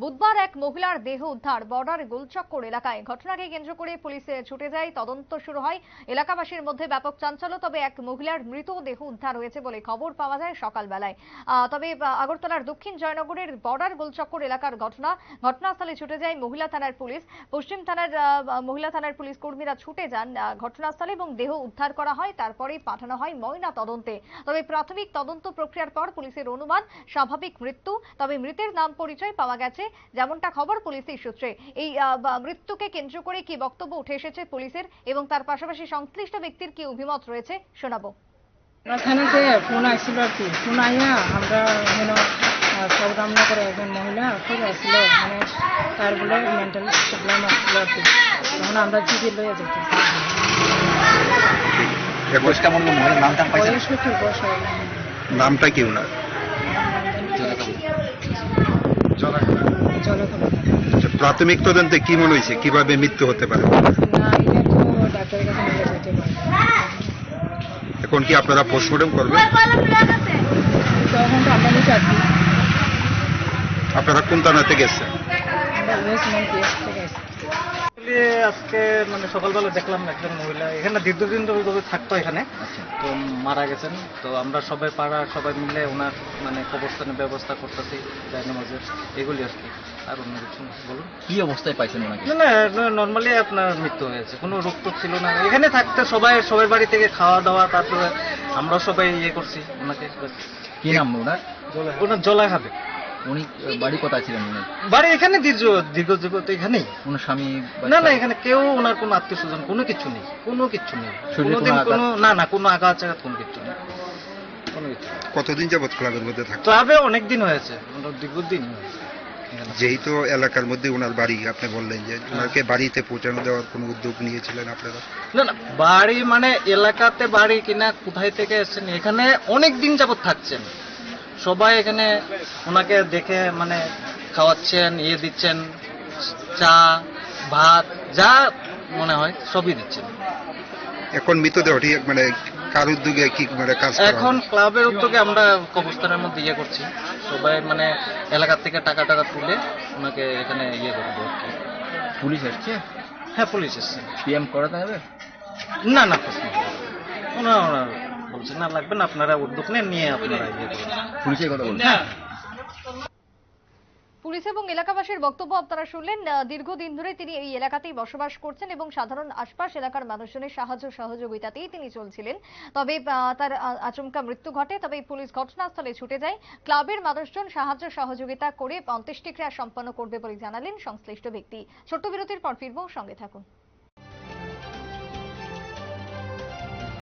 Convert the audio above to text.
বুধবার এক মহিলার দেহ উদ্ধার, বর্ডার গোলচক্কর এলাকায়। ঘটনাকে কেন্দ্র করে পুলিশ ছুটে যায়, তদন্ত শুরু হয়। এলাকাবাসীর মধ্যে ব্যাপক চাঞ্চল্য, তবে এক মহিলার মৃত দেহ উদ্ধার হয়েছে বলে খবর পাওয়া যায় সকালবেলায়। তবে আগরতলার দক্ষিণ জয়নগরের বর্ডার গোলচক্কর এলাকার ঘটনা, ঘটনাস্থলে ছুটে যায় মহিলা থানার পুলিশ। পশ্চিম থানার মহিলা থানার পুলিশ কর্মীরা ছুটে যান ঘটনাস্থলে এবং দেহ উদ্ধার করা হয়, তারপরেই পাঠানো হয় ময়না তদন্তে। তবে প্রাথমিক তদন্ত প্রক্রিয়ার পর পুলিশের অনুমান, স্বাভাবিক মৃত্যু, তবে মৃতের নাম পরিচয় পাওয়া গেছে। যেমনটা খবর পুলিশের সূত্রে এই মৃত্যুকে কেন্দ্র করে কি বক্তব্য উঠে এসেছে পুলিশের এবং তার পাশাপাশি সংশ্লিষ্ট ব্যক্তির কি অভিমত রয়েছে শোনাবো। থানাতে ফোন আসছিল আর কি। ফোন আইয়া আমরা যেন সব রান্না করে একজন মহিলা খুব আসছিল মানে তার বলে মেন্টাল প্রবলেম আসছিল আর কি। তখন আমরা জিপি লইয়া যেতেছি বয়স কেমন মহিলার নাম টাম বয়স কি বয়স নামটা কি ওনার? প্রাথমিক তদন্তে কি মনে হয়েছে? কীভাবে মৃত্যু হতে পারে? এখন কি আপনারা পোস্টমর্টম করবেন? আপনারা কোন থানা থেকে আজকে মানে সকালবেলা দেখলাম একজন মহিলা। এখানে দীর্ঘদিন ধরে থাকতো এখানে। তো মারা গেছেন। তো আমরা সবাই পাড়া সবাই মিলে ওনার মানে কবরস্থানের ব্যবস্থা করতেছি নামাজের এগুলি আর কি। আর অন্য কিছু বলুন। কি অবস্থায় পাইছেন ওনাকে? না নর্মালি আপনার মৃত্যু হয়েছে। কোনো রোগ টোগ ছিল না। এখানে থাকতে সবাই সবার বাড়ি থেকে খাওয়া দাওয়া তারপরে আমরা সবাই ইয়ে করছি ওনাকে। কি নাম ওনার? ওনার জলা খাবে উনি বাড়ি কোথায় ছিলেন উনি? বাড়ি এখানে দীর্ঘ দীর্ঘ এখানেই। ওনার স্বামী না না এখানে কেউ ওনার কোনো আত্মীয় স্বজন কোনো কিছু নেই কোনো কিছু নেই। কোনোদিন কোনো না না কোনো আঘাত চাঘাত কোনো কিছু নেই। কোনো কিছু নেই। কতদিন যাবত ক্লাবের মধ্যে থাকতো ক্লাবে অনেক দিন হয়েছে মোটামুটি দীর্ঘদিন হয়েছে। যেহেতু এলাকার মধ্যে ওনার বাড়ি আপনি বললেন যে ওনাকে বাড়িতে পৌঁছানো দেওয়ার কোনো উদ্যোগ নিয়েছিলেন আপনারা? না না বাড়ি মানে এলাকাতে বাড়ি কিনা কোথায় থেকে এসেছেন এখানে অনেক দিন যাবত থাকছেন। সবাই এখানে ওনাকে দেখে মানে খাওয়াচ্ছেন ইয়ে দিচ্ছেন চা ভাত যা মনে হয় সবই দিচ্ছেন। এখন মৃতদেহটি মানে কার উদ্যোগে কি মানে কাজ এখন ক্লাবের উদ্যোগে আমরা কবরস্থানের মধ্যে ইয়ে করছি। সবাই মানে এলাকার থেকে টাকা টাকা তুলে ওনাকে এখানে ইয়ে করব আর কি। পুলিশ এসছে? হ্যাঁ পুলিশ এসছে। পিএম করাতে হবে? না না প্রশ্ন ওনার ওনার বলছে না লাগবে না আপনারা উদ্যোগ নেন নিয়ে আপনারা ইয়ে করুন। পুলিশের কথা বলছেন। হ্যাঁ। পুলিশ এবং এলাকাবাসীর বক্তব্য আপনারা শুনলেন দীর্ঘদিন ধরে তিনি এই এলাকাতেই বসবাস করছেন এবং সাধারণ আশপাশ এলাকার মানুষজনের সাহায্য সহযোগিতাতেই তিনি চলছিলেন। তবে আহ, তার আচমকা মৃত্যু ঘটে তবে পুলিশ ঘটনাস্থলে ছুটে যায়। ক্লাবের মানুষজন সাহায্য সহযোগিতা করে অন্ত্যেষ্টিক্রিয়া সম্পন্ন করবে বলে জানালেন সংশ্লিষ্ট ব্যক্তি। ছোট্ট বিরতির পর ফিরবো সঙ্গে থাকুন।